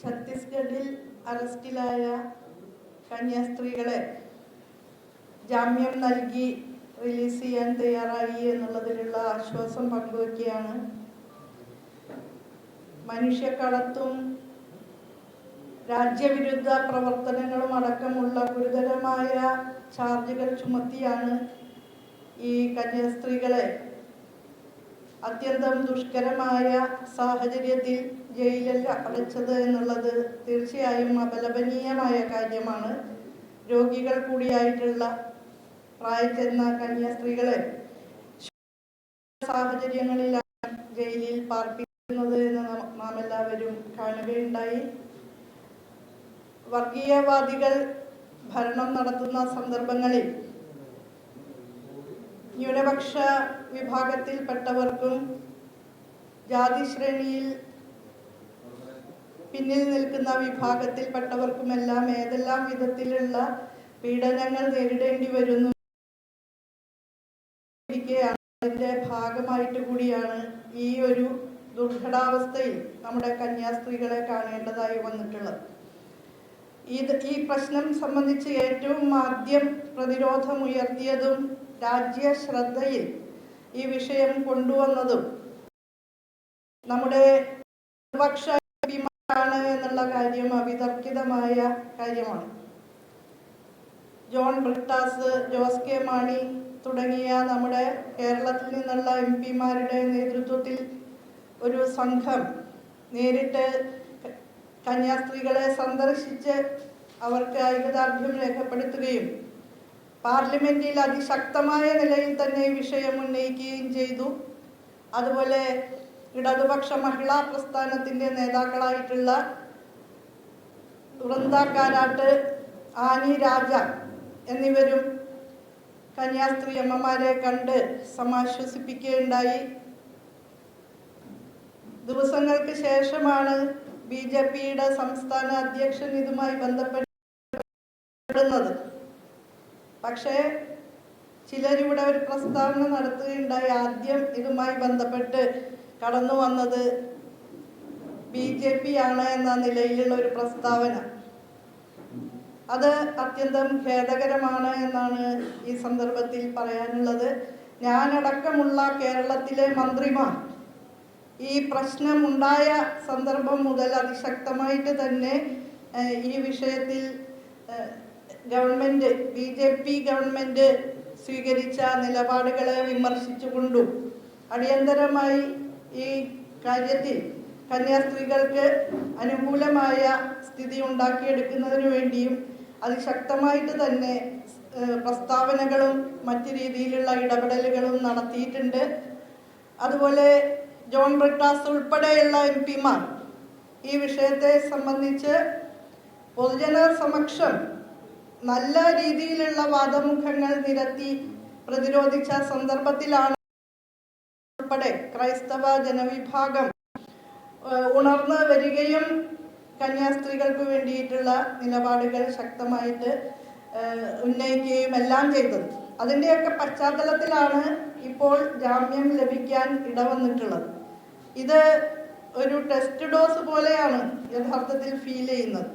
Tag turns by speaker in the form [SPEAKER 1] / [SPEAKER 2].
[SPEAKER 1] ഛത്തീസ്ഗഡിൽ അറസ്റ്റിലായ കന്യാസ്ത്രീകളെ ജാമ്യം നൽകി റിലീസ് ചെയ്യാൻ തയ്യാറായി എന്നുള്ളതിലുള്ള ആശ്വാസം പങ്കുവയ്ക്കുകയാണ് മനുഷ്യക്കടത്തും രാജ്യവിരുദ്ധ പ്രവർത്തനങ്ങളും അടക്കമുള്ള ഗുരുതരമായ ചാർജുകൾ ചുമത്തിയാണ് ഈ കന്യാസ്ത്രീകളെ അത്യന്തം ദുഷ്കരമായ സാഹചര്യത്തിൽ ജയിലിൽ അടച്ചത് എന്നുള്ളത് തീർച്ചയായും അപലപനീയമായ കാര്യമാണ്. രോഗികൾ കൂടിയായിട്ടുള്ള പ്രായച്ചെന്ന കന്യാസ്ത്രീകളെ സാഹചര്യങ്ങളിലാണ് ജയിലിൽ പാർപ്പിക്കുന്നത് എന്ന് നാം എല്ലാവരും കാണുകയുണ്ടായി. വർഗീയവാദികൾ ഭരണം നടത്തുന്ന സന്ദർഭങ്ങളിൽ ന്യൂനപക്ഷ വിഭാഗത്തിൽപ്പെട്ടവർക്കും ജാതി ശ്രേണിയിൽ പിന്നിൽ നിൽക്കുന്ന വിഭാഗത്തിൽപ്പെട്ടവർക്കുമെല്ലാം ഏതെല്ലാം വിധത്തിലുള്ള പീഡനങ്ങൾ നേരിടേണ്ടി വരുന്നു അതിന്റെ ഭാഗമായിട്ട് കൂടിയാണ് ഈ ഒരു ദുർഘടാവസ്ഥയിൽ നമ്മുടെ കന്യാസ്ത്രീകളെ കാണേണ്ടതായി വന്നിട്ടുള്ളത്. ഇത് ഈ പ്രശ്നം സംബന്ധിച്ച് ഏറ്റവും ആദ്യം പ്രതിരോധമുയർത്തിയതും രാജ്യ ശ്രദ്ധയിൽ ഈ വിഷയം കൊണ്ടുവന്നതും നമ്മുടെ പ്രതിപക്ഷ ആണ് എന്നുള്ള കാര്യം അവിതർക്കിതമായ കാര്യമാണ്. ജോൺ ബ്രിട്ടാസ് ജോസ് കെ മാണി തുടങ്ങിയ നമ്മുടെ കേരളത്തിൽ നിന്നുള്ള എം പിമാരുടെ നേതൃത്വത്തിൽ ഒരു സംഘം നേരിട്ട് കന്യാസ്ത്രീകളെ സന്ദർശിച്ച് അവർക്ക് ഐകദാർഢ്യം രേഖപ്പെടുത്തുകയും പാർലമെന്റിൽ അതിശക്തമായ നിലയിൽ തന്നെ വിഷയം ഉന്നയിക്കുകയും ചെയ്തു. അതുപോലെ ഇടതുപക്ഷ മഹിളാ പ്രസ്ഥാനത്തിന്റെ നേതാക്കളായിട്ടുള്ള വൃന്ദ കാരാട്ട് ആനി രാജ എന്നിവരും കന്യാസ്ത്രീ അമ്മമാരെ കണ്ട് സമാശ്വസിപ്പിക്കുകയുണ്ടായി. ദിവസങ്ങൾക്ക് ശേഷമാണ് ബി ജെ പിയുടെ സംസ്ഥാന അധ്യക്ഷൻ ഇതുമായി ബന്ധപ്പെടുന്നത്. പക്ഷേ ചിലരിവിടെ ഒരു പ്രസ്താവന നടത്തുകയുണ്ടായി. ആദ്യം ഇതുമായി ബന്ധപ്പെട്ട് കടന്നു വന്നത് ബി ജെ പി ആണ് എന്ന നിലയിലുള്ള ഒരു പ്രസ്താവന. അത് അത്യന്തം ഖേദകരമാണ് എന്നാണ് ഈ സന്ദർഭത്തിൽ പറയാനുള്ളത്. ഞാനടക്കമുള്ള കേരളത്തിലെ മന്ത്രിമാർ ഈ പ്രശ്നം ഉണ്ടായ സന്ദർഭം മുതൽ അതിശക്തമായിട്ട് തന്നെ ഈ വിഷയത്തിൽ government B J P government സ്വീകരിച്ച നിലപാടുകളെ വിമർശിച്ചുകൊണ്ടും അടിയന്തരമായി ഈ കാര്യത്തിൽ കന്യാസ്ത്രീകൾക്ക് അനുകൂലമായ സ്ഥിതി ഉണ്ടാക്കിയെടുക്കുന്നതിന് വേണ്ടിയും അതിശക്തമായിട്ട് തന്നെ പ്രസ്താവനകളും മറ്റു രീതിയിലുള്ള ഇടപെടലുകളും നടത്തിയിട്ടുണ്ട്. അതുപോലെ ജോൺ ബ്രിട്ടാസ് ഉൾപ്പെടെയുള്ള എം പിമാർ ഈ വിഷയത്തെ സംബന്ധിച്ച് പൊതുജന സമക്ഷം നല്ല രീതിയിലുള്ള വാദമുഖങ്ങൾ നിരത്തി പ്രതിരോധിച്ച സന്ദർഭത്തിലാണ് ഉൾപ്പെടെ ക്രൈസ്തവ ജനവിഭാഗം ഉണർന്ന് വരികയും കന്യാസ്ത്രീകൾക്ക് വേണ്ടിയിട്ടുള്ള നിലപാടുകൾ ശക്തമായിട്ട് ഉന്നയിക്കുകയും എല്ലാം ചെയ്തത്. അതിന്റെയൊക്കെ പശ്ചാത്തലത്തിലാണ് ഇപ്പോൾ ജാമ്യം ലഭിക്കാൻ ഇടവന്നിട്ടുള്ളത്. ഇത് ഒരു ടെസ്റ്റ് ഡോസ് പോലെയാണ് യഥാർത്ഥത്തിൽ ഫീൽ ചെയ്യുന്നത്.